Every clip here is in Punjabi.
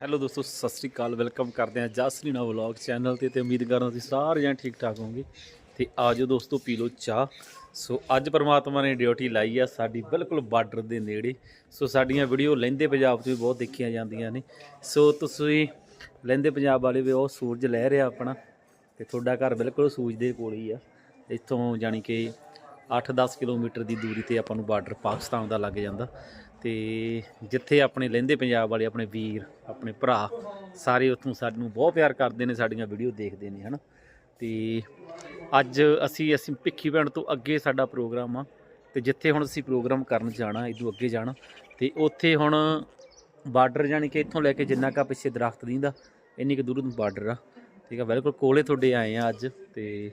ਹੈਲੋ ਦੋਸਤੋ, ਸਤਿ ਸ੍ਰੀ ਅਕਾਲ ਵੈਲਕਮ ਕਰਦੇ ਹਾਂ ਜਸਲੀਨਾ ਵਲੌਗ ਚੈਨਲ ਤੇ ਤੇ ਉਮੀਦ ਕਰਦਾ ਤੁਸੀਂ ਸਾਰੇ ਜਣ ਠੀਕ ਠਾਕ ਹੋਵੋਗੇ। ਤੇ ਆਜੋ ਦੋਸਤੋ, ਪੀ ਲਓ ਚਾਹ। ਸੋ ਅੱਜ ਪਰਮਾਤਮਾ ਨੇ ਡਿਊਟੀ ਲਾਈ ਆ ਸਾਡੀ ਬਿਲਕੁਲ ਬਾਰਡਰ ਦੇ ਨੇੜੇ। ਸੋ ਸਾਡੀਆਂ ਵੀਡੀਓ ਲਹਿੰਦੇ ਪੰਜਾਬ ਤੋਂ ਵੀ ਬਹੁਤ ਦੇਖੀਆਂ ਜਾਂਦੀਆਂ ਨੇ। ਸੋ ਤੁਸੀਂ ਲਹਿੰਦੇ ਪੰਜਾਬ ਵਾਲੇ ਵੀ ਉਹ ਸੂਰਜ ਲਹਿ ਰਿਹਾ ਆਪਣਾ, ਤੇ ਤੁਹਾਡਾ ਘਰ ਬਿਲਕੁਲ ਸੂਰਜ ਦੇ ਕੋਲ ਹੀ ਆ। ਇੱਥੋਂ ਜਾਣੀ ਕਿ 8-10 ਕਿਲੋਮੀਟਰ ਦੀ ਦੂਰੀ ਤੇ ਆਪਾਂ ਨੂੰ ਬਾਰਡਰ ਪਾਕਿਸਤਾਨ ਦਾ ਲੱਗ ਜਾਂਦਾ। ਤੇ ਜਿੱਥੇ ਆਪਣੇ ਲਹਿੰਦੇ ਪੰਜਾਬ ਵਾਲੇ, ਆਪਣੇ ਵੀਰ, ਆਪਣੇ ਭਰਾ, ਸਾਰੇ ਉੱਥੋਂ ਸਾਨੂੰ ਬਹੁਤ ਪਿਆਰ ਕਰਦੇ ਨੇ, ਸਾਡੀਆਂ ਵੀਡੀਓ ਦੇਖਦੇ ਨੇ, ਹਨਾ? ਤੇ ਅੱਜ ਅਸੀਂ ਅਸੀਂ ਭਿੱਖੀ ਭੈਣ ਤੋਂ ਅੱਗੇ ਸਾਡਾ ਪ੍ਰੋਗਰਾਮ ਆ, ਤੇ ਜਿੱਥੇ ਹੁਣ ਅਸੀਂ ਪ੍ਰੋਗਰਾਮ ਕਰਨ ਜਾਣਾ ਇਦੋਂ ਅੱਗੇ ਜਾਣਾ, ਤੇ ਉੱਥੇ ਹੁਣ ਬਾਰਡਰ ਜਾਣੀ ਕਿ ਇੱਥੋਂ ਲੈ ਕੇ ਜਿੰਨਾ ਕਾ ਪਿੱਛੇ ਦਰਖਤ ਦਿੰਦਾ, ਇੰਨੀ ਕੁ ਦੂਰ ਨੂੰ ਬਾਰਡਰ ਆ, ਠੀਕ ਆ? ਬਿਲਕੁਲ ਕੋਲੇ ਤੁਹਾਡੇ ਆਏ ਆ ਅੱਜ, ਤੇ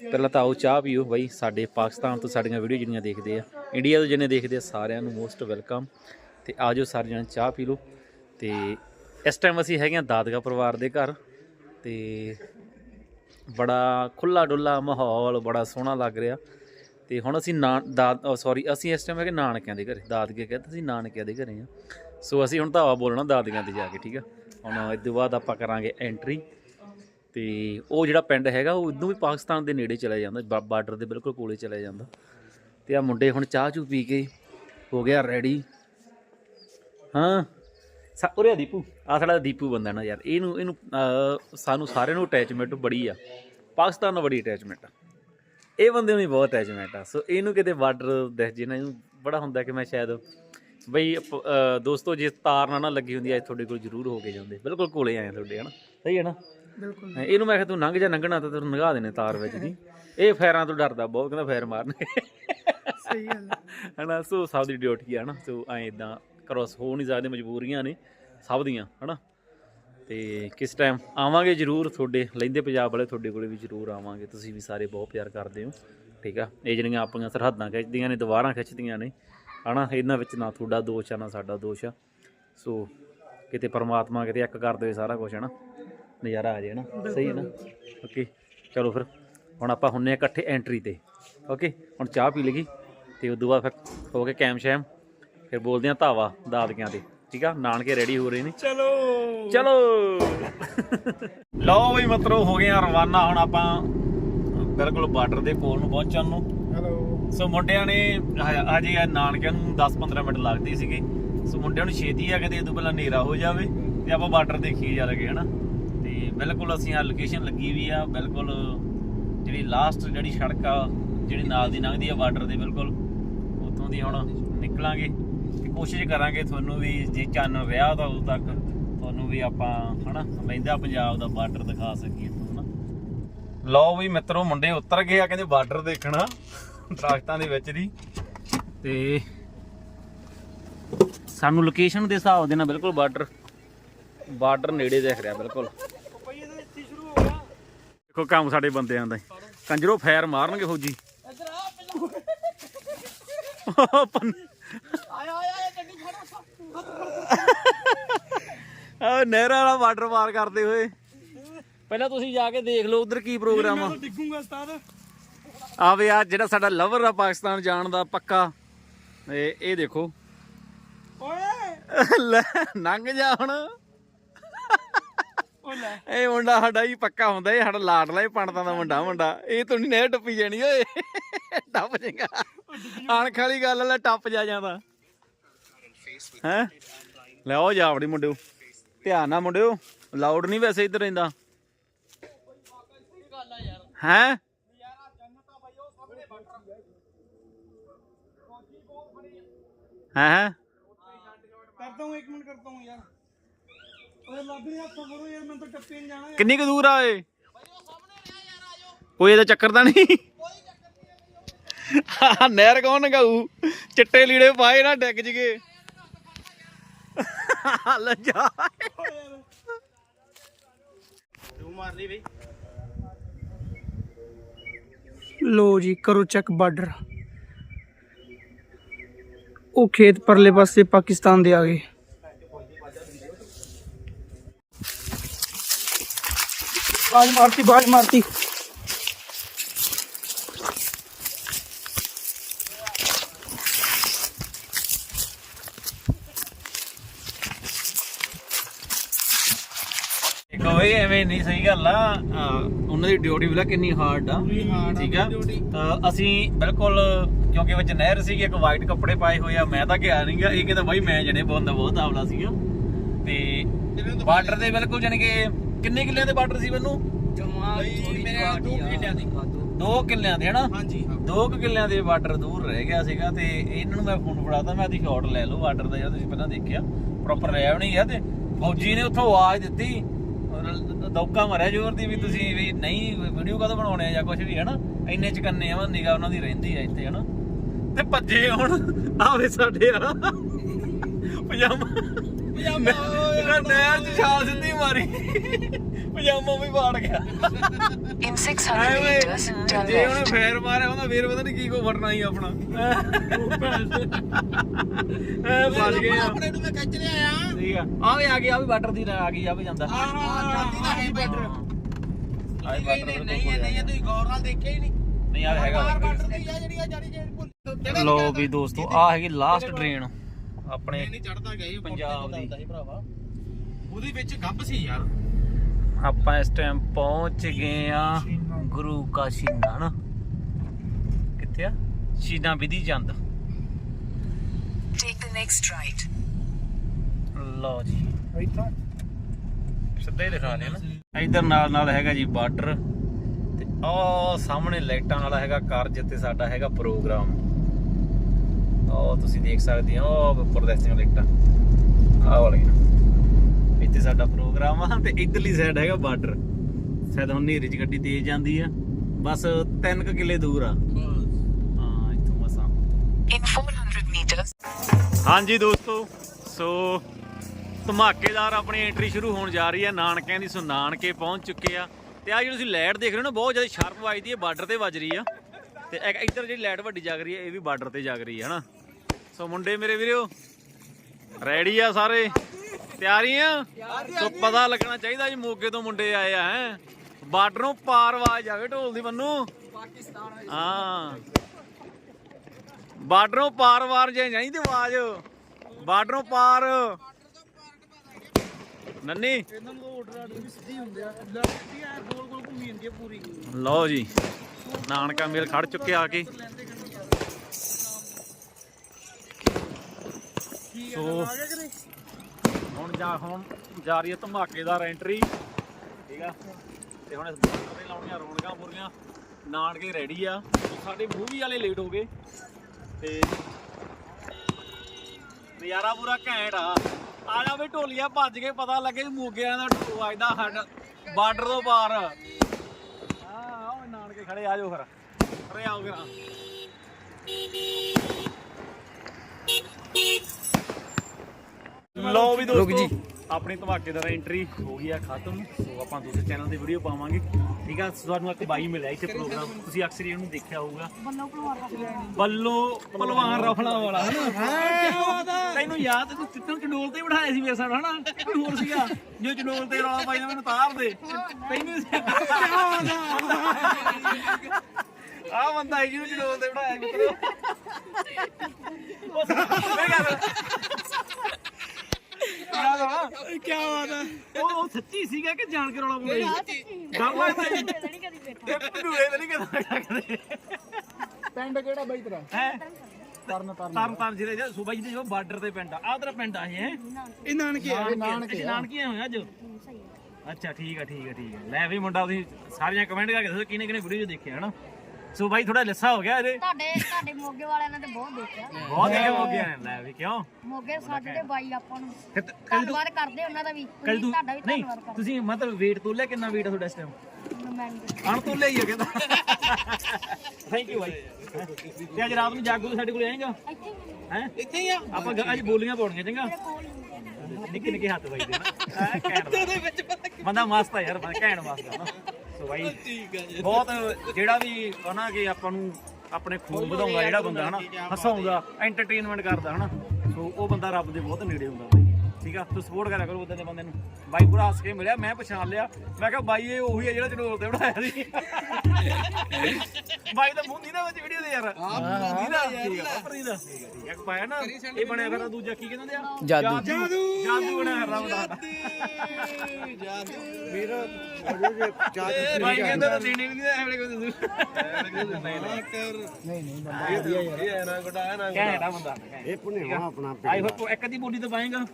ਪਹਿਲਾਂ ਤਾਂ ਆਓ ਚਾਹ ਪੀਓ ਬਾਈ। ਸਾਡੇ ਪਾਕਿਸਤਾਨ ਤੋਂ ਸਾਡੀਆਂ ਵੀਡੀਓ ਜਿਹੜੀਆਂ ਦੇਖਦੇ ਆ ਇੰਡੀਆ ਤੋਂ ਜਿਹਨੇ ਦੇਖਦੇ ਆ, ਸਾਰਿਆਂ ਨੂੰ ਮੋਸਟ ਵੈਲਕਮ ਤੇ ਆਜੋ ਸਾਰੇ ਜਣੇ ਚਾਹ ਪੀ ਲਓ। ਤੇ ਇਸ ਟਾਈਮ ਅਸੀਂ ਹੈਗੇ ਆ ਦਾਦਗਾ ਪਰਿਵਾਰ ਦੇ ਘਰ। ਤੇ ਬੜਾ ਖੁੱਲਾ ਡੁੱਲਾ ਮਾਹੌਲ, ਬੜਾ ਸੋਹਣਾ ਲੱਗ ਰਿਹਾ। ਤੇ ਹੁਣ ਅਸੀਂ ਨਾ, ਦਾਦ ਸੌਰੀ ਅਸੀਂ ਇਸ ਟਾਈਮ ਹੈਗੇ ਨਾਨਕਿਆਂ ਦੇ ਘਰੇ। ਦਾਦਕੇ ਕਹਿੰਦੇ ਅਸੀਂ ਨਾਨਕਿਆਂ ਦੇ ਘਰੇ ਆ। ਸੋ ਅਸੀਂ ਹੁਣ ਧਾਵਾ ਬੋਲਣਾ ਦਾਦਕਿਆਂ ਤੇ ਜਾ ਕੇ, ਠੀਕ ਆ? ਹੁਣ ਇਸ ਤੋਂ ਬਾਅਦ ਆਪਾਂ ਕਰਾਂਗੇ ਐਂਟਰੀ ਤੇ ਉਹ ਜਿਹੜਾ ਪਿੰਡ ਹੈਗਾ, ਉਹ ਇਦੋਂ ਵੀ ਪਾਕਿਸਤਾਨ ਦੇ ਨੇੜੇ ਚਲਾ ਜਾਂਦਾ ਬਾਰਡਰ ਦੇ ਬਿਲਕੁਲ ਕੋਲੇ ਚਲਾ ਜਾਂਦਾ। ਤੇ ਆ ਮੁੰਡੇ ਹੁਣ ਚਾਹ ਚੂ ਪੀ ਕੇ ਹੋ ਗਿਆ ਰੈਡੀ ਹਾਂ। ਸਾ, ਉਰੇ ਦੀਪੂ। ਆ ਸਾਡਾ ਦੀਪੂ ਬੰਦਾ ਨਾ ਯਾਰ, ਇਹਨੂੰ ਇਹਨੂੰ ਸਾਨੂੰ ਸਾਰਿਆਂ ਨੂੰ ਅਟੈਚਮੈਂਟ ਬੜੀ ਆ। ਪਾਕਿਸਤਾਨ ਨਾਲ ਬੜੀ ਅਟੈਚਮੈਂਟ ਆ। ਇਹ ਬੰਦੇ ਨੂੰ ਵੀ ਬਹੁਤ ਅਟੈਚਮੈਂਟ ਆ। ਸੋ ਇਹਨੂੰ ਕਿਤੇ ਬਾਰਡਰ ਦਿਖ ਜੇ ਨਾ, ਇਹਨੂੰ ਬੜਾ ਹੁੰਦਾ ਕਿ ਮੈਂ ਸ਼ਾਇਦ ਬਈ ਦੋਸਤੋ, ਜੇ ਤਾਰ ਨਾ ਲੱਗੀ ਹੁੰਦੀ, ਅੱਜ ਤੁਹਾਡੇ ਕੋਲ ਜ਼ਰੂਰ ਹੋ ਕੇ ਜਾਂਦੇ। ਬਿਲਕੁਲ ਕੋਲੇ ਆਏ ਆ ਤੁਹਾਡੇ, ਹਨਾ? ਸਹੀ ਹੈ ਨਾ? ਬਿਲਕੁਲ। ਹੈਂ, ਇਹਨੂੰ ਮੈਂ ਕਿਹਾ ਤੂੰ ਲੰਘ ਜਾ ਲੰਘਣਾ ਤਾਂ ਤੈਨੂੰ ਨਗਾ ਦੇਣੇ ਤਾਰ ਵਿੱਚ ਦੀ। ਇਹ ਫੈਰਾਂ ਤੋਂ ਡਰਦਾ ਬਹੁਤ ਕਹਿੰਦਾ ਫੈਰ ਮਾਰਨੇ। ਸਹੀ ਗੱਲ ਹੈ। ਹਨਾ ਸੋ ਸਭ ਦੀ ਡਿਊਟੀ ਆ ਹਨਾ ਸੋ ਐ ਇਦਾਂ ਕ੍ਰੋਸ ਹੋ ਨਹੀਂ ਸਕਦੇ ਮਜਬੂਰੀਆਂ ਨੇ ਸਭ ਦੀਆਂ ਹਨਾ। ਤੇ ਕਿਸ ਟਾਈਮ ਆਵਾਂਗੇ ਜਰੂਰ ਤੁਹਾਡੇ ਲੈਂਦੇ ਪੰਜਾਬ ਵਾਲੇ ਤੁਹਾਡੇ ਕੋਲੇ ਵੀ ਜਰੂਰ ਆਵਾਂਗੇ। ਤੁਸੀਂ ਵੀ ਸਾਰੇ ਬਹੁਤ ਪਿਆਰ ਕਰਦੇ ਹੋ ਠੀਕ ਆ? ਇਹ ਜਿਹੜੀਆਂ ਆਪਣੀਆਂ ਸਰਹੱਦਾਂ ਖਿੱਚਦੀਆਂ ਨੇ ਦੀਵਾਰਾਂ ਖਿੱਚਦੀਆਂ ਨੇ ਹਨਾ ਇਹਨਾਂ ਵਿੱਚ ਨਾ ਤੁਹਾਡਾ ਦੋਸ਼ ਆ ਨਾ ਸਾਡਾ ਦੋਸ਼ ਆ। ਸੋ ਕਿਤੇ ਪਰਮਾਤਮਾ ਕਿਤੇ ਇੱਕ ਕਰ ਦੇਵੇ ਸਾਰਾ ਕੁਝ ਹਨਾ। ਨਜ਼ਾਰਾ ਆ ਜਾਏ ਨਾ। ਸਹੀ ਹੈ ਨਾ? ਓਕੇ ਚਲੋ ਫਿਰ ਹੁਣ ਆਪਾਂ ਹੁੰਨੇ ਆ ਇਕੱਠੇ ਐਂਟਰੀ ਤੇ। ਓਕੇ ਹੁਣ ਚਾਹ ਪੀ ਲਗੀ ਤੇ ਉਦੋਂ ਬਾਅਦ ਫਿਰ ਹੋ ਕੇ ਕੈਮ ਸ਼ੈਮ। ਫਿਰ ਬੋਲਦੇ ਆ ਧਾਵਾ ਦਾਦਕਿਆਂ ਤੇ। ਠੀਕ ਆ? ਨਾਨਕੇ ਰੈਡੀ ਹੋ ਰਹੇ ਨੇ। ਚਲੋ। ਚਲੋ। ਲਓ ਬਈ ਮਤਰੋ ਹੋ ਗਏ ਆ ਰਵਾਨਾ ਹੁਣ ਆਪਾਂ ਬਿਲਕੁਲ ਬਾਰਡਰ ਦੇ ਕੋਲ ਨੂੰ ਪਹੁੰਚਣ ਨੂੰ। ਹੈਲੋ ਸੋ ਮੁੰਡਿਆਂ ਨੇ ਇਹ ਨਾਨਕਿਆਂ ਨੂੰ 10-15 ਮਿੰਟ ਲੱਗਦੇ ਸੀਗੇ। ਸੋ ਮੁੰਡਿਆਂ ਨੂੰ ਛੇਤੀ ਆ ਕਿਤੇ ਇਹ ਤੋਂ ਪਹਿਲਾਂ ਹਨੇਰਾ ਹੋ ਜਾਵੇ ਤੇ ਆਪਾਂ ਬਾਰਡਰ ਦੇਖੀ ਜਾ ਲਗੇ ਹਨਾ? ਬਿਲਕੁਲ ਅਸੀਂ ਆ ਲੋਕੇਸ਼ਨ ਲੱਗੀ ਵੀ ਆ, ਬਿਲਕੁਲ ਜਿਹੜੀ ਲਾਸਟ ਜਿਹੜੀ ਸੜਕ ਆ, ਜਿਹੜੀ ਨਾਲ ਦੀ ਲੰਘਦੀ ਆ ਬਾਰਡਰ ਦੇ ਬਿਲਕੁਲ, ਉੱਥੋਂ ਦੀ ਹੁਣ ਨਿਕਲਾਂਗੇ ਤੇ ਕੋਸ਼ਿਸ਼ ਕਰਾਂਗੇ ਤੁਹਾਨੂੰ ਵੀ ਜੇ ਚਾਨਣ ਰਿਹਾ ਤਾਂ ਉਦੋਂ ਤੱਕ ਤੁਹਾਨੂੰ ਵੀ ਆਪਾਂ ਹਨਾ ਲਹਿੰਦਾ ਪੰਜਾਬ ਦਾ ਬਾਰਡਰ ਦਿਖਾ ਸਕੀਏ ਇੱਥੋਂ ਨਾ। ਲਓ ਵੀ ਮਿੱਤਰੋ, ਮੁੰਡੇ ਉਤਰ ਗਏ ਆ ਕਹਿੰਦੇ ਬਾਰਡਰ ਦੇਖਣਾ ਦਰਖਤਾਂ ਦੇ ਵਿੱਚ ਦੀ। ਤੇ ਸਾਨੂੰ ਲੋਕੇਸ਼ਨ ਦੇ ਹਿਸਾਬ ਦੇ ਨਾਲ ਬਿਲਕੁਲ ਬਾਰਡਰ ਬਾਰਡਰ ਨੇੜੇ ਦਿਖ ਰਿਹਾ ਬਿਲਕੁਲ ਪਈਏ ਤਾਂ ਇੱਥੇ ਸ਼ੁਰੂ ਹੋ ਗਿਆ ਦੇਖੋ ਕੰਮ ਸਾਡੇ ਬੰਦਿਆਂ ਦਾ ਹੀ। ਕੰਜਰੋ ਫੈਰ ਮਾਰਨਗੇ ਫੌਜੀ। ਇੱਧਰ ਆ ਪਹਿਲਾਂ ਆਇਆ ਆਇਆ ਗੱਡੀ ਫੜਾ ਆ ਨਹਿਰਾਂ ਵਾਲਾ ਪਾਰ ਕਰਦੇ ਹੋਏ। ਪਹਿਲਾਂ ਤੁਸੀਂ ਜਾ ਕੇ ਦੇਖ ਲਓ ਉਧਰ ਕੀ ਪ੍ਰੋਗਰਾਮ ਆ। ਡਿੱਗੂਗਾ ਉਸਤਾਦ। ਆਵੇ ਆ ਜਿਹੜਾ ਸਾਡਾ ਲਵਰ ਆ ਪਾਕਿਸਤਾਨ ਜਾਣ ਦਾ ਪੱਕਾ। ਇਹ ਇਹ ਦੇਖੋ। ਓਏ! ਲੈ ਲੰਘ ਜਾ ਹੁਣ। ਇਹ ਮੁੰਡਾ ਸਾਡਾ ਹੀ ਪੱਕਾ ਹੁੰਦਾ ਇਹ ਸਾਡਾ ਲਾਡਲਾ ਹੀ ਪੰਡਤਾਂ ਦਾ ਮੁੰਡਾ ਮੁੰਡਾ। ਇਹ ਤੋਂ ਨਹੀਂ ਨਹਿਰ ਟੱਪੀ ਜਾਣੀ ਓਏ। ਟੱਪ ਜਾਏਗਾ ਆਣਖ ਵਾਲੀ ਗੱਲ ਲੈ ਟੱਪ ਜਾ ਜਾਂਦਾ ਹੈ? ਲੈ ਉਹ ਜਾ ਵੜੀ ਮੁੰਡਿਓ। ਧਿਆਨ ਨਾਲ ਮੁੰਡਿਓ ਲਾਊਡ ਨਹੀਂ ਵੈਸੇ ਇੱਧਰ ਰਹਿੰਦਾ। ਹੈ? ਹੈ ਹੈ? ਕਰਦਾ ਹੂੰ ਇੱਕ ਮਿੰਟ ਕਰਦਾ ਹੂੰ ਯਾਰ। ਓਏ ਲੱਭ ਨਹੀਂ ਹੱਥੋਂ ਫੜੋ ਯਾਰ ਮੈਂ ਤਾਂ ਟੱਪੇ ਨਹੀਂ ਜਾਣਾ ਕਿੰਨੀ ਕੁ ਦੂਰ ਆ ਏ ਕੋਈ ਇਹਦਾ ਚੱਕਰ ਤਾਂ ਨਹੀਂ? ਆਹ, ਨਹਿਰ ਕੌਣ ਨਗਾਊ? ਚਿੱਟੇ ਲੀੜੇ ਪਾਏ ਨਾ ਡਿੱਗ ਜਗੇ ਲੈ ਜਾ। ਤੂੰ ਮਾਰ ਲਈ ਬਈ ਲੋ ਜੀ ਕਰੋ ਚੈੱਕ ਬਾਰਡਰ ਉਹ ਖੇਤ ਪਰਲੇ ਪਾਸੇ ਪਾਕਿਸਤਾਨ ਦੇ ਆ ਗਏ। ਬਾਜ ਮਾਰਤੀ ਬਾਜ ਮਾਰਤੀ। ਕੋਈ ਐਵੇਂ ਨਹੀਂ ਸਹੀ ਗੱਲ ਆ ਉਹਨਾਂ ਦੀ ਡਿਊਟੀ ਵੀ ਕਿੰਨੀ ਹਾਰਡ ਆ। ਠੀਕ ਆ? ਤਾਂ ਅਸੀਂ ਬਿਲਕੁਲ ਕਿਉਂਕਿ ਵਿੱਚ ਨਹਿਰ ਸੀਗੀ ਇੱਕ ਵਾਈਟ ਕੱਪੜੇ ਪਾਏ ਹੋਏ ਆ ਮੈਂ ਤਾਂ ਗਿਆ ਨਹੀਂਗਾ ਇਹ ਕਹਿੰਦਾ ਬਾਈ ਮੈਂ ਜਣੇ ਬੰਦਾ ਬਹੁਤ ਆਵਲਾ ਸੀਗਾ। ਤੇ ਬਾਰਡਰ ਦੇ ਬਿਲਕੁਲ ਜਾਨੀ ਕਿ ਕਿੰਨੇ ਕਿੱਲਿਆਂ ਦੇ ਬਾਰਡਰ ਸੀ ਮੈਨੂੰ? ਮੇਰੇ ਦੋ ਕਿੱਲਿਆਂ ਦੀ। ਦੋ ਕਿੱਲਿਆਂ ਦੇ ਹਨਾ? ਹਾਂਜੀ ਦੋ ਕਿੱਲਿਆਂ ਦੇ ਬਾਰਡਰ ਦੂਰ ਰਹਿ ਗਿਆ ਸੀਗਾ ਤੇ ਇਹਨਾਂ ਨੂੰ ਮੈਂ ਫੋਨ ਫੜਾਤਾ ਮੈਂ ਆਦੀ ਸ਼ਾਟ ਲੈ ਲਓ ਬਾਰਡਰ ਦਾ ਜਿਹੜਾ ਤੁਸੀਂ ਪਹਿਲਾਂ ਦੇਖਿਆ। ਪ੍ਰੋਪਰ ਰਹਿ ਨਹੀਂ ਗਿਆ ਤੇ ਫੌਜੀ ਨੇ ਉੱਥੋਂ ਆਵਾਜ਼ ਦਿੱਤੀ ਦੌਕਾ ਮਾਰਿਆ ਜ਼ੋਰ ਦੀ ਵੀ ਤੁਸੀਂ ਵੀ ਨਹੀਂ ਵੀਡੀਓ ਕਦੋਂ ਬਣਾਉਣੇ ਆ ਜਾਂ ਕੁਝ ਵੀ ਹਨਾ? ਇੰਨੇ ਚ ਕੰਨੇ ਆ ਨਿਗਾ ਉਹਨਾਂ ਦੀ ਰਹਿੰਦੀ ਆ ਇੱਥੇ ਹਨਾ? ਤੇ ਭੱਜੇ ਹੁਣ ਆਵੇ ਸਾਡੇ ਆ ਪਜਾਮਾ। ਪਜਾਮਾ ਇਹਨਾਂ ਨਹਿਰ ਚ ਛਾਲ ਸਿੱਧੀ ਮਾਰੀ। ਪਜਾਮਾ ਵੀ ਪਾੜ ਗਿਆ। In 600 ਐਵੇਂ meters, turn ਜੇ ਉਹਨੇ left. ਫੇਰ ਮਾਰਿਆ ਉਹਦਾ ਫੇਰ ਪਤਾ ਨਹੀਂ ਕੀ ਕੋ ਫੜਨਾ ਹੀ ਆਪਣਾ। ਐ ਬਚ ਗਏ ਆ। ਆਪਣੇ ਨੂੰ ਮੈਂ ਖਿੱਚ ਲਿਆ ਆ। ਠੀਕ ਆ। ਆ ਵੀ ਆ ਗਈ ਆ ਵੀ ਬਾਰਡਰ ਦੀ ਆ ਗਈ ਆ ਵੀ ਜਾਂਦਾ। ਹਾਂ ਜਾਂਦੀ ਤਾਂ ਹੈ ਬਾਰਡਰ ਆ ਵੀ ਨਹੀਂ ਬਾਰਡਰ ਨਹੀਂ ਹੈ। ਨਹੀਂ ਹੈ ਤੁਸੀਂ ਗੌਰ ਨਾਲ ਦੇਖਿਆ ਹੀ ਨਹੀਂ। ਨਹੀਂ ਆ ਹੈਗਾ ਬਾਰਡਰ ਦੀ। ਆ ਜਿਹੜੀ ਆ ਜਾਰੀ ਜਿਹੜੀ ਲੋ ਵੀ ਦੋਸਤੋ ਆ ਹੈਗੀ ਲਾਸਟ ਟ੍ਰੇਨ ਆਪਣੇ ਨਹੀਂ ਚੜਦਾ ਗਿਆ ਇਹ ਪੰਜਾਬ ਦੀ। ਉਹਦੇ ਵਿੱਚ ਗੱਬ ਸੀ ਯਾਰ। ਆਪਾਂ ਇਸ ਟਾਈਮ ਪਹੁੰਚ ਗਏ ਆ ਗੁਰੂ ਕਾ ਸ਼ੀਨਾ ਨਾ ਕਿੱਥੇ ਆ? ਸ਼ੀਨਾ ਵਿਧੀ ਚੰਦ। Take the next right. ਲਓ ਜੀ। ਇੱਥੋਂ। ਸਿੱਧਾ ਹੀ ਦਿਖਾ ਦੇ ਨਾ। ਇਧਰ ਨਾਲ ਨਾਲ ਹੈਗਾ ਜੀ ਬਾਰਡਰ। ਤੇ ਉਹ ਸਾਹਮਣੇ ਲਾਈਟਾਂ ਵਾਲਾ ਹੈਗਾ ਘਰ ਜਿੱਥੇ ਸਾਡਾ ਹੈਗਾ ਪ੍ਰੋਗਰਾਮ। ਉਹ ਤੁਸੀਂ ਦੇਖ ਸਕਦੇ ਹੋ ਉਹ ਦੇਖਦੀਆਂ ਲਾਈਟਾਂ। ਆਹ ਵਾਲੀਆਂ। ਇੱਥੇ ਸਾਡਾ ਪ੍ਰੋਗਰਾਮ ਆ ਤੇ ਇਧਰਲੀ ਸਾਈਡ ਹੈਗਾ ਬਾਰਡਰ। ਸ਼ਾਇਦ ਹੁਣ ਨੇਰੀ ਚ ਗੱਡੀ ਤੇਜ਼ ਜਾਂਦੀ ਆ। ਬਸ 3 ਕਿਲੇ ਦੂਰ ਆ। ਹਾਂ ਇੱਥੋਂ ਮਸਾਂ In 400 meters, ਹਾਂਜੀ ਦੋਸਤੋ ਸੋ ਧਮਾਕੇਦਾਰ ਆਪਣੀ ਐਂਟਰੀ ਸ਼ੁਰੂ ਹੋਣ ਜਾ ਰਹੀ ਹੈ। ਨਾਨਕਿਆਂ ਦੀ ਸੋ ਨਾਨਕੇ ਪਹੁੰਚ ਚੁੱਕੇ ਆ। ਤੇ ਆ ਜਿਹੜੀ ਤੁਸੀਂ ਲਾਈਟ ਦੇਖ ਰਹੇ ਹੋ ਨਾ ਬਹੁਤ ਜ਼ਿਆਦਾ ਸ਼ਾਰਪ ਵੱਜਦੀ ਹੈ ਬਾਰਡਰ ਤੇ ਵੱਜ ਰਹੀ ਆ। ਤੇ ਇੱਕ ਇੱਧਰ ਜਿਹੜੀ ਲਾਈਟ ਵੱਡੀ ਜਗ ਰਹੀ ਹੈ ਇਹ ਵੀ ਬਾਰਡਰ ਤੇ ਜਗ ਰਹੀ ਹੈ ਹਨਾ? ਸੋ ਮੁੰਡੇ ਮੇਰੇ ਵੀਰੋ ਰੈਡੀ ਆ ਸਾਰੇ? ਤਿਆਰੀ ਆ ਸੋ ਪਤਾ ਲੱਗਣਾ ਚਾਹੀਦਾ ਜੀ ਮੋਗੇ ਤੋਂ ਮੁੰਡੇ ਆਏ ਆ ਹੈ? ਬਾਰਡਰੋਂ ਪਾਰ ਆਵਾਜ਼ ਜਾਵੇ ਢੋਲ ਦੀ ਬੰਨੂ ਪਾਕਿਸਤਾਨ ਹਾਂ। ਬਾਰਡਰੋਂ ਪਾਰ ਵਾਰ ਜੇ ਨਹੀਂ ਤੇ ਆਵਾਜ਼। ਬਾਰਡਰੋਂ ਪਾਰ। ਨੰਨੀ? ਇਹਨਾਂ ਨੂੰ ਆਰਡਰ ਆਰਡਰ ਵੀ ਸਿੱਧੀ ਹੁੰਦੇ ਆ ਲੱਗੀ ਆ ਗੋਲ ਗੋਲ ਘੁੰਮੀ ਜਾਂਦੀ ਆ। ਪੂਰੀ ਲਓ ਜੀ ਨਾਨਕਾ ਮੇਲ ਖੜ ਚੁੱਕੇ ਆ ਕੇ। ਸੋ ਹੁਣ ਜਾ ਹੁਣ ਜਾ ਰਹੀ ਹੈ ਧਮਾਕੇਦਾਰ ਐਂਟਰੀ ਠੀਕ ਆ? ਤੇ ਹੁਣ ਇਸ ਤੇ ਲਾਉਣੀਆਂ ਰੌਣਕਾਂ ਪੂਰੀਆਂ। ਨਾਨਕੇ ਰੈਡੀ ਆ। ਸਾਡੇ ਮੂਵੀ ਵਾਲੇ ਲੇਟ ਹੋ ਗਏ। ਤੇ ਨਜ਼ਾਰਾ ਪੂਰਾ ਘੈਂਟ ਆ। ਆ ਜਾ ਵੀ ਢੋਲੀਆ ਭੱਜ ਕੇ ਪਤਾ ਲੱਗੇ ਮੋਗਿਆਂ ਦਾ ਢੋਲ ਵੱਜਦਾ ਸਾਡਾ ਬਾਰਡਰ ਤੋਂ ਪਾਰ। ਹਾਂ ਉਹ ਨਾਨਕੇ ਖੜੇ ਆ ਜਾਓ ਫਿਰ। ਅਰੇ ਆਓ ਫਿਰ। ਲਓ ਵੀ ਦੋਸਤੋ। ਆਪਣੀ ਧਮਾਕੇਦਾਰ ਐਂਟਰੀ ਹੋ ਗਈ ਆ ਖਤਮ। ਸੋ ਆਪਾਂ ਦੂਸਰੇ ਚੈਨਲ ਤੇ ਵੀਡੀਓ ਪਾਵਾਂਗੇ। ਠੀਕ ਆ? ਤੁਹਾਨੂੰ ਇੱਕ ਬਾਈ ਮਿਲਿਆ ਇੱਥੇ ਪ੍ਰੋਗਰਾਮ ਤੁਸੀਂ ਅਕਸਰ ਹੀ ਉਹਨੂੰ ਦੇਖਿਆ ਹੋਊਗਾ। ਬੱਲੋ ਪਹਿਲਵਾਨ ਰਫਲਾ ਵਾਲਾ ਹਨਾ? ਤੈਨੂੰ ਯਾਦ ਤੂੰ ਕਿੱਥੋਂ ਚੰਡੋਲ ਤੇ ਬਿਠਾਇਆ ਸੀ ਮੇਰੇ ਸਾਲ ਹਨਾ? ਕੋਈ ਹੋਰ ਸੀਗਾ। ਜੋ ਚੰਡੋਲ ਤੇ ਰੌਲਾ ਪਾਈ ਮੈਨੂੰ ਤਾਰ ਦੇ। ਤੈਨੂੰ ਆ। ਬੰਦਾ ਹੈ ਜਿਹਨੂੰ ਚੰਡੋਲ ਤੇ ਬਿਠਾਇਆ ਮਿੱਤਰੋ ਉਹ ਮੇਰੀ ਗੱਲ ਯਾਦ ਆ ਕੀ ਬਾਤ ਹੈ ਉਹ ਉਹ ਸੱਚੀ ਸੀਗਾ ਕਿ ਜਾਣ ਕੇ ਰੌਲਾ ਪਾਉਂਦਾ ਸੀ? ਡਰ ਲੱਗਦਾ ਸੀ ਤੇ ਭਡੂਏ ਤਾਂ ਨਹੀਂ ਕਰਦਾ ਕਦੇ। ਪਿੰਡ ਕਿਹੜਾ ਬਾਈ ਤੇਰਾ? ਹੈ? ਤਰਨ ਤਰਨ ਤਰਨ ਤਾਰਨ ਜ਼ਿਲ੍ਹੇ ਦਾ ਸੂਬਾ ਜੀ ਜੋ ਬਾਰਡਰ ਤੇ ਪਿੰਡ ਆ। ਆਹ ਤੇਰਾ ਪਿੰਡ ਆ ਇਹ ਹੈ? ਇਹ ਨਾਨਕੇ। ਆ। ਨਾਨਕੇ ਨਾਨਕੇ ਹੋਏ ਅੱਜ। ਅੱਛਾ ਠੀਕ ਆ ਠੀਕ ਆ ਠੀਕ ਆ। ਲੈ ਵੀ ਮੁੰਡਾ ਤੁਸੀਂ ਸਾਰੀਆਂ ਕਮੈਂਟ ਕਰਕੇ ਦੱਸੋ ਕਿਹਨੇ ਕਿਹਨੇ ਵੀਡੀਓ ਦੇਖਿਆ ਹਨਾ? ਸੋ ਬਾਈ ਥੋੜਾ ਲਿੱਸਾ ਹੋ ਗਿਆ ਇਹਦੇ। ਤੁਹਾਡੇ ਤੁਹਾਡੇ ਮੋਗੇ ਵਾਲਿਆਂ ਨੇ ਤੇ ਬਹੁਤ ਦੇਖਿਆ। ਬਹੁਤ ਦੇਖਿਆ ਹੋ ਗਿਆ ਨੇ ਲੈ ਵੀ ਕਿਉਂ? ਮੋਗੇ ਸਾਡੇ ਦੇ ਬਾਈ ਆਪਾਂ ਨੂੰ ਫਿਰ ਤ- ਧੰਨਵਾਦ ਕਰਦੇ ਉਹਨਾਂ ਦਾ ਵੀ। ਤੁਸੀਂ ਤੂੰ ਤੁਹਾਡਾ ਵੀ ਨਹੀਂ ਧੰਨਵਾਦ ਕਰਦੇ। ਤੁਸੀਂ ਮਤਲਬ weight ਤੋਲਿਆ ਕਿੰਨਾ weight ਆ ਤੁਹਾਡਾ ਇਸ ਟਾਈਮ ਮੈਂ ਨਹੀਂ ਅਣ ਤੋਲਿਆ ਹੀ ਆ ਕਹਿੰਦਾ। ਥੈਂਕ ਯੂ ਬਾਈ। ਤੇ ਅੱਜ ਰਾਤ ਨੂੰ ਜਾਗੋ ਤੇ ਸਾਡੇ ਕੋਲ ਆਏਗਾ? ਇੱਥੇ ਹੈ ਇੱਥੇ ਹੀ ਆ। ਆਪਾਂ ਗ- ਅੱਜ ਬੋਲੀਆਂ ਪਾਉਣੀਆਂ ਚੰਗਾ? ਕੋਲ ਹੀ ਨਿੱਕੇ ਨਿੱਕੇ ਹੱਥ ਬਾਈ ਦੇ ਨਾ। ਐ ਘੈਂਟ ਦਾ। ਬੰਦਾ ਮਸਤ ਆ ਯਾਰ ਬੰਦਾ ਘੈਂਟ ਮਸਤ ਆ। ਨਾ ਸੋ ਬਾਈ ਠੀਕ ਆ ਜੀ। ਬਹੁਤ ਜਿਹੜਾ ਵੀ ਹਨਾ ਕਿ ਆਪਾਂ ਨੂੰ ਆਪਣੇ ਖੂਨ ਵਧਾਉਂਦਾ ਜਿਹੜਾ ਬੰਦਾ ਹਨਾ ਹਸਾਉਂਦਾ ਐਂਟਰਟੇਨਮੈਂਟ ਕਰਦਾ ਹਨਾ ਸੋ ਉਹ ਬੰਦਾ ਰੱਬ ਦੇ ਬਹੁਤ ਨੇੜੇ ਹੁੰਦਾ ਬਾਈ। ਠੀਕ ਆ? ਤੂੰ ਸਪੋਰਟ ਕਰਿਆ ਕਰੋ ਉਦਾਂ ਦੇ ਬੰਦੇ ਨੂੰ। ਬਾਈ ਪੂਰਾ ਹੱਸ ਕੇ ਮਿਲਿਆ ਮੈਂ ਪਛਾਣ ਲਿਆ। ਮੈਂ ਕਿਹਾ ਬਾਈ ਇਹ ਉਹੀ ਆ ਜਿਹੜਾ ਚਨੋਲ ਤੇ ਬਣਾਇਆ ਸੀ। ਬਾਈ ਦਾ ਮੂੰਹ ਨਹੀਂ ਨਾ ਵਿੱਚ ਵੀਡੀਓ ਦੇ ਯਾਰ। ਨਹੀਂ ਨਾ ਠੀਕ ਆ ਪਰ ਨਹੀਂ ਦਾ ਆ ਪਾਇਆ ਨਾ ਇਹ ਬਣਿਆ ਫਿਰ ਦੂਜਾ ਕੀ ਕਹਿੰਦੇ ਆ? ਜਾਦੂ। ਜਾਦੂ। ਜਾਦੂ। ਬਣਿਆ ਰੱਬ ਦਾ ਜਾਦੂ ਮੇਰਾ ਭਾਈ ਕਹਿੰਦਾ ਤਾਂ ਦੇਣੇ ਵੀ ਨਹੀਂ ਐਵੇਂ ਕੋਈ ਦੂਰ ਨਹੀਂ ਨਹੀਂ ਬੰਦਾ ਵਧੀਆ ਯਾਰ ਇਹ ਨਾ ਗੋਡਾ ਨਾ ਘੈਂਟਾ ਬੰਦਾ। ਇਹ ਪੁਣੇ ਹਾਂ ਆਪਣਾ ਆਈ ਹੋਪ ਇੱਕ ਅੱਧੀ ਬੋਲੀ ਤਾਂ ਪਾਏਗਾ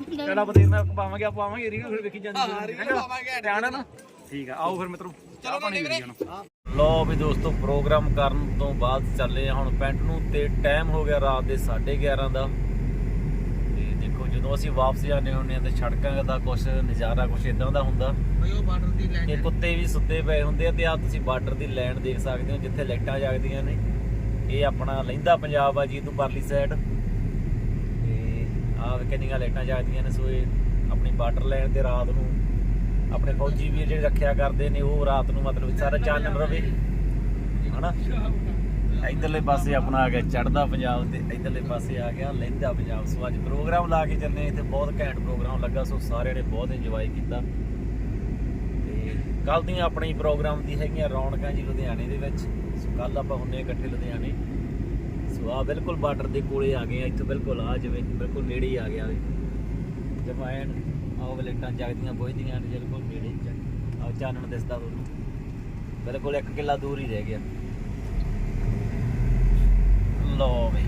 ਕਿਹੜਾ ਬਤੇਰ ਨਾਲ ਪਾਵਾਂਗੇ ਆਪਾਂ ਪਾਵਾਂਗੇ ਰੀਲ ਫਿਰ ਵੇਖੀ ਜਾਂਦੀ ਪਾਵਾਂਗੇ ਧਿਆਨ ਹੈ ਨਾ ਠੀਕ ਆ ਆਓ ਫਿਰ ਮਿੱਤਰੋ ਚਲੋ ਪਾਣੀ ਨੂੰ ਲੋ ਵੀ ਦੋਸਤੋ ਪ੍ਰੋਗਰਾਮ ਕਰਨ ਤੋਂ ਬਾਅਦ ਚੱਲੇ ਆ ਹੁਣ ਪਿੰਡ ਨੂੰ ਤੇ ਟਾਈਮ ਹੋ ਗਿਆ ਰਾਤ ਦੇ 11:30 ਦਾ। ਤੇ ਦੇਖੋ ਜਦੋਂ ਅਸੀਂ ਵਾਪਸ ਜਾਂਦੇ ਹੁੰਦੇ ਆ ਤੇ ਸੜਕਾਂ ਦਾ ਕੁਝ ਨਜ਼ਾਰਾ ਕੁਝ ਇਦਾਂ ਦਾ ਹੁੰਦਾ। ਬਈ ਉਹ ਬਾਰਡਰ ਦੀ ਲਾਈਨ ਇਹ ਕੁੱਤੇ ਵੀ ਸੁੱਤੇ ਪਏ ਹੁੰਦੇ ਆ ਤੇ ਆ ਤੁਸੀਂ ਬਾਰਡਰ ਦੀ ਲਾਈਨ ਦੇਖ ਸਕਦੇ ਹੋ ਜਿੱਥੇ ਲਾਈਟਾਂ ਜਗਦੀਆਂ ਨੇ। ਇਹ ਆਪਣਾ ਲਹਿੰਦਾ ਪੰਜਾਬ ਆ ਜੀ ਤੋਂ ਪਰਲੀ ਸਾਈਡ ਆਹ ਕਿੰਨੀਆਂ ਲਾਈਟਾਂ ਜਗਦੀਆਂ ਨੇ ਸੋ ਇਹ ਆਪਣੀ ਬਾਰਡਰ ਲਾਈਨ ਤੇ ਰਾਤ ਨੂੰ, ਆਪਣੇ ਫੌਜੀ ਵੀਰ ਜਿਹੜੇ ਰੱਖਿਆ ਕਰਦੇ ਨੇ, ਉਹ ਰਾਤ ਨੂੰ ਮਤਲਬ ਸਾਰਾ ਚਾਨਣ ਰਵੇ, ਹਨਾ? ਇਧਰਲੇ ਪਾਸੇ ਆਪਣਾ ਆ ਗਿਆ ਚੜਦਾ ਪੰਜਾਬ ਤੇ, ਇਧਰਲੇ ਪਾਸੇ ਆ ਗਿਆ ਲਹਿੰਦਾ ਪੰਜਾਬ। ਸੋ ਅੱਜ ਪ੍ਰੋਗਰਾਮ ਲਾ ਕੇ ਚੱਲੇ ਇੱਥੇ ਬਹੁਤ ਘੈਂਟ ਪ੍ਰੋਗਰਾਮ ਲੱਗਾ, ਸੋ ਸਾਰਿਆਂ ਨੇ ਬਹੁਤ ਇੰਜੋਏ ਕੀਤਾ। ਤੇ ਕੱਲ ਦੀਆਂ ਆਪਣੀ ਪ੍ਰੋਗਰਾਮ ਦੀ ਹੈਗੀਆਂ ਰੌਣਕਾਂ ਜੀ ਲੁਧਿਆਣੇ ਦੇ ਵਿੱਚ, ਸੋ ਕੱਲ ਆਪਾਂ ਹੁੰਨੇ ਇਕੱਠੇ ਲੁਧਿਆਣੇ। ਸੋ ਆ ਬਿਲਕੁਲ ਬਾਰਡਰ ਦੇ ਕੋਲੇ ਆ ਗਏ ਆ, ਇੱਥੇ ਬਿਲਕੁਲ ਆ ਜਿਵੇਂ, ਬਿਲਕੁਲ ਨੇੜੇ ਹੀ ਆ ਗਿਆ ਵੇ। ਜਮਾਇਨ ਆਹ ਵਲੇਟਾਂ ਜਗਦੀਆਂ, ਬੁਝਦੀਆਂ ਨੇ ਬਿਲਕੁਲ ਨੇੜੇ ਆ ਚਾਨਣ ਦਿਸਦਾ ਤੁਹਾਨੂੰ। ਬਿਲਕੁਲ ਇੱਕ ਕਿੱਲਾ ਦੂਰ ਹੀ ਰਹਿ ਗਿਆ। ਲੋ ਵੇ